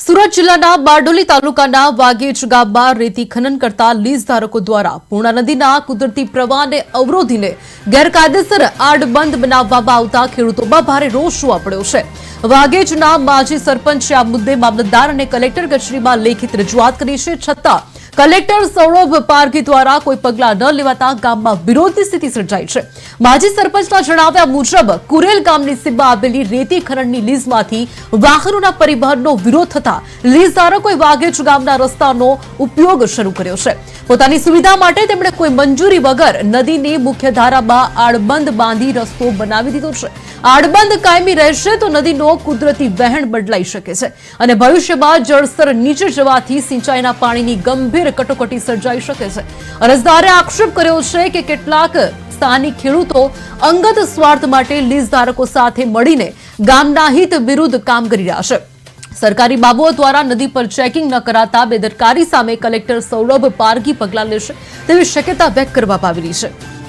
સુરત જિલ્લાના બારડોલી તાલુકાના વાગેજ ગામમાં રેતી ખનન કરતા લીઝ ધારકો દ્વારા પૂર્ણા નદીના કુદરતી પ્રવાહને અવરોધીને ગેરકાયદેસર આડબંધ બનાવવામાં આવતા ખેડૂતોમાં ભારે રોષ જોવા પડ્યો છે. વાગેજના માજી સરપંચે આ મુદ્દે મામલતદાર અને કલેક્ટર કચેરીમાં લેખિત રજૂઆત કરી છે. છતાં કલેક્ટર સૌરભ પારઘી દ્વારા કોઈ પગલાં ન લેવાતા ગામમાં વિરોધની સ્થિતિ સર્જાઈ છે. માજી સરપંચના જણાવ્યા મુજબ, કુરેલ ગામની સીમમાં આવેલી રેતી ખરણની લીઝમાંથી વાહનોના પરિવહનનો વિરોધ થતા લીઝ ધારકોએ વાઘેજ ગામના રસ્તાનો ઉપયોગ શરૂ કર્યો છે. પોતાની સુવિધા માટે તેમણે કોઈ મંજૂરી વગર નદીની મુખ્ય ધારામાં આડબંધ બાંધી રસ્તો બનાવી દીધો છે. આડબંધ કાયમી રહેશે તો નદીનો કુદરતી વહેણ બદલાઈ શકે છે અને ભવિષ્યમાં જળસ્તર નીચે જવાથી સિંચાઈના પાણીની ગંભીર કટોકટી સર્જાઈ શકે છે. અરજદારે આક્ષેપ કર્યો છે કે કેટલાક સ્થાનિક ખેડૂતો અંગત સ્વાર્થ માટે લીઝ ધારકો સાથે મળીને ગામના હિત વિરુદ્ધ કામ કરી રહ્યા છે. સરકારી બાબુઓ દ્વારા નદી પર ચેકિંગ ન કરાતા બેદરકારી સામે કલેક્ટર સૌરભ પારગી પગલાં લેશે તેવી શક્યતા વ્યક્ત કરવામાં આવી રહી છે.